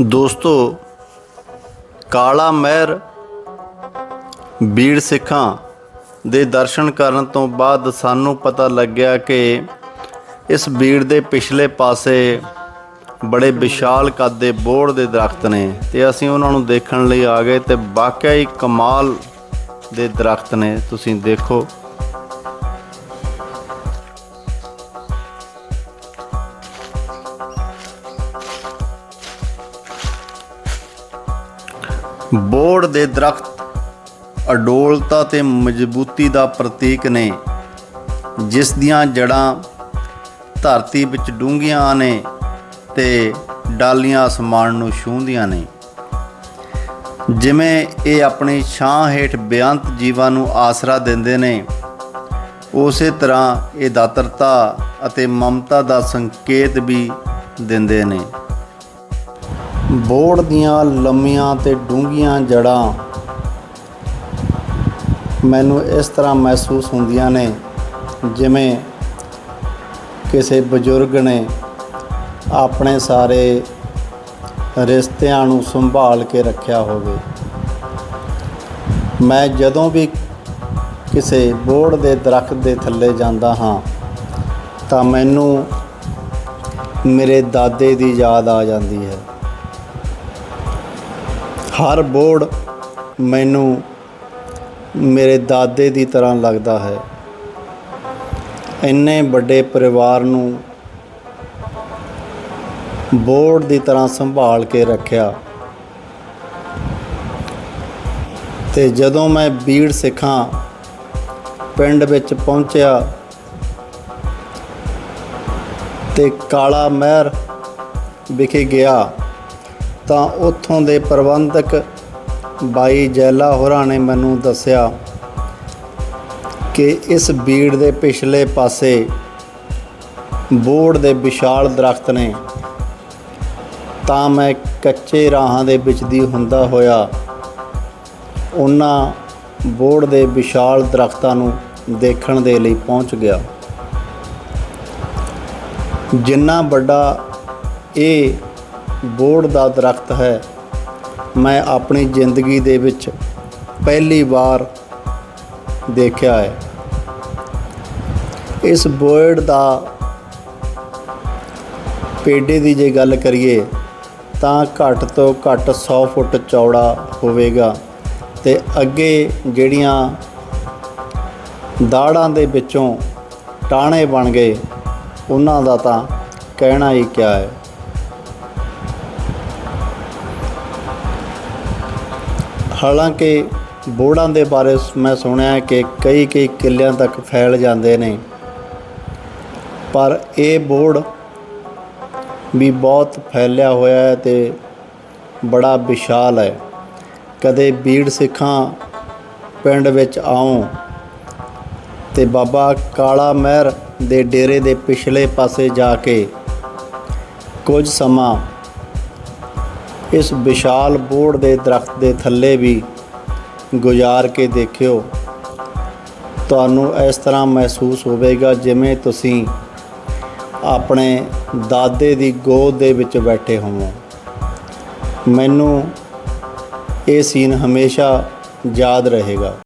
ਦੋਸਤੋ, ਕਾਲਾ ਮਹਿਰ ਬੀੜ ਸਿੱਖਾਂ ਦੇ ਦਰਸ਼ਨ ਕਰਨ ਤੋਂ ਬਾਅਦ ਸਾਨੂੰ ਪਤਾ ਲੱਗਿਆ ਕਿ ਇਸ ਬੀੜ ਦੇ ਪਿਛਲੇ ਪਾਸੇ ਬੜੇ ਵਿਸ਼ਾਲ ਕੱਦ ਦੇ ਬੋੜ ਦੇ ਦਰਖਤ ਨੇ ਤੇ ਅਸੀਂ ਉਹਨਾਂ ਨੂੰ ਦੇਖਣ ਲਈ ਆ ਗਏ ਤੇ ਵਾਕਿਆ ਹੀ ਕਮਾਲ ਦੇ ਦਰਖਤ ਨੇ। ਤੁਸੀਂ ਦੇਖੋ। ਬੋੜ ਦੇ ਦਰਖਤ ਅਡੋਲਤਾ ਤੇ ਮਜ਼ਬੂਤੀ ਦਾ ਪ੍ਰਤੀਕ ਨੇ, ਜਿਸ ਦੀਆਂ ਜੜਾਂ ਧਰਤੀ ਵਿੱਚ ਡੂੰਘੀਆਂ ਨੇ ਤੇ ਡਾਲੀਆਂ ਅਸਮਾਨ ਨੂੰ ਛੂੰਹਦੀਆਂ ਨੇ। ਜਿਵੇਂ ਇਹ ਆਪਣੀ ਛਾਂ ਹੇਠ ਬੇਅੰਤ ਜੀਵਾਂ ਨੂੰ ਆਸਰਾ ਦਿੰਦੇ ਨੇ, ਉਸੇ ਤਰ੍ਹਾਂ ਇਹ ਦਾਤਰਤਾ ਅਤੇ ਮਮਤਾ ਦਾ ਸੰਕੇਤ ਵੀ ਦਿੰਦੇ ਨੇ। ਬੋੜ ਦੀਆਂ ਲੰਮੀਆਂ ਤੇ ਡੂੰਘੀਆਂ ਜੜਾਂ ਮੈਨੂੰ ਇਸ ਤਰ੍ਹਾਂ ਮਹਿਸੂਸ ਹੁੰਦੀਆਂ ਨੇ, ਜਿਵੇਂ ਕਿਸੇ ਬਜ਼ੁਰਗ ਨੇ ਆਪਣੇ ਸਾਰੇ ਰਿਸ਼ਤਿਆਂ ਨੂੰ ਸੰਭਾਲ ਕੇ ਰੱਖਿਆ ਹੋਵੇ। ਮੈਂ ਜਦੋਂ ਵੀ ਕਿਸੇ ਬੋੜ ਦੇ ਦਰਖਤ ਦੇ ਥੱਲੇ ਜਾਂਦਾ ਹਾਂ, ਤਾਂ ਮੈਨੂੰ ਮੇਰੇ ਦਾਦੇ ਦੀ ਯਾਦ ਆ ਜਾਂਦੀ ਹੈ। ਹਰ ਬੋਰਡ ਮੈਨੂੰ ਮੇਰੇ ਦਾਦੇ ਦੀ ਤਰ੍ਹਾਂ ਲੱਗਦਾ ਹੈ। ਇੰਨੇ ਵੱਡੇ ਪਰਿਵਾਰ ਨੂੰ ਬੋਰਡ ਦੀ ਤਰ੍ਹਾਂ ਸੰਭਾਲ ਕੇ ਰੱਖਿਆ। ਤੇ ਜਦੋਂ ਮੈਂ ਬੀੜ ਸਿੱਖਾਂ, ਪਿੰਡ ਵਿੱਚ ਪਹੁੰਚਿਆ ਤੇ ਕਾਲਾ ਮਹਿਰ ਵਿਖੇ ਗਿਆ। ਤਾਂ ਉੱਥੋਂ ਦੇ ਪ੍ਰਬੰਧਕ ਬਾਈ ਜੈਲਾ ਹੋਰਾਂ ਨੇ ਮੈਨੂੰ ਦੱਸਿਆ ਕਿ ਇਸ ਬੀੜ ਦੇ ਪਿਛਲੇ ਪਾਸੇ ਬੋੜ ਦੇ ਵਿਸ਼ਾਲ ਦਰਖਤ ਨੇ। ਤਾਂ ਮੈਂ ਕੱਚੇ ਰਾਹਾਂ ਦੇ ਵਿੱਚ ਦੀ ਹੁੰਦਾ ਹੋਇਆ ਉਹਨਾਂ ਬੋੜ ਦੇ ਵਿਸ਼ਾਲ ਦਰਖਤਾਂ ਨੂੰ ਦੇਖਣ ਦੇ ਲਈ ਪਹੁੰਚ ਗਿਆ। ਜਿੰਨਾ ਵੱਡਾ ਇਹ ਬੋੜ ਦਾ ਦਰਖਤ ਹੈ। ਮੈਂ ਆਪਣੀ ਜ਼ਿੰਦਗੀ ਦੇ ਵਿੱਚ ਪਹਿਲੀ ਵਾਰ ਦੇਖਿਆ ਹੈ। ਇਸ ਬੋੜ ਦਾ ਪੇਡੇ ਦੀ ਜੇ ਗੱਲ ਕਰੀਏ, ਤਾਂ ਘੱਟ ਤੋਂ ਘੱਟ 100 ਫੁੱਟ ਚੌੜਾ ਹੋਵੇਗਾ ਤੇ ਅੱਗੇ ਜਿਹੜੀਆਂ ਦਾੜਾਂ ਦੇ ਵਿੱਚੋਂ ਟਾਣੇ ਬਣ ਗਏ, ਉਹਨਾਂ ਦਾ ਤਾਂ ਕਹਿਣਾ ਹੀ ਕਿਆ ਹੈ। ਹਾਲਾਂਕਿ ਬੋੜਾਂ ਦੇ ਬਾਰੇ ਮੈਂ ਸੁਣਿਆ ਕਿ ਕਈ ਕਈ ਕਿੱਲਿਆਂ ਤੱਕ ਫੈਲ ਜਾਂਦੇ ਨੇ। ਪਰ ਇਹ ਬੋੜ ਵੀ ਬਹੁਤ ਫੈਲਿਆ ਹੋਇਆ ਹੈ ਤੇ ਬੜਾ ਵਿਸ਼ਾਲ ਹੈ। ਕਦੇ ਬੀੜ ਸਿੱਖਾਂ ਪਿੰਡ ਵਿੱਚ ਆਓ ਤੇ ਬਾਬਾ ਕਾਲਾ ਮਹਿਰ ਦੇ ਡੇਰੇ ਦੇ ਪਿਛਲੇ ਪਾਸੇ ਜਾ ਕੇ ਕੁਝ ਸਮਾਂ ਇਸ ਵਿਸ਼ਾਲ ਬੋੜ ਦੇ ਦਰਖਤ ਦੇ ਥੱਲੇ ਵੀ ਗੁਜ਼ਾਰ ਕੇ ਦੇਖਿਓ। ਤੁਹਾਨੂੰ ਇਸ ਤਰ੍ਹਾਂ ਮਹਿਸੂਸ ਹੋਵੇਗਾ ਜਿਵੇਂ ਤੁਸੀਂ ਆਪਣੇ ਦਾਦੇ ਦੀ ਗੋਦ ਦੇ ਵਿੱਚ ਬੈਠੇ ਹੋਵੋ। ਮੈਨੂੰ ਇਹ ਸੀਨ ਹਮੇਸ਼ਾ ਯਾਦ ਰਹੇਗਾ।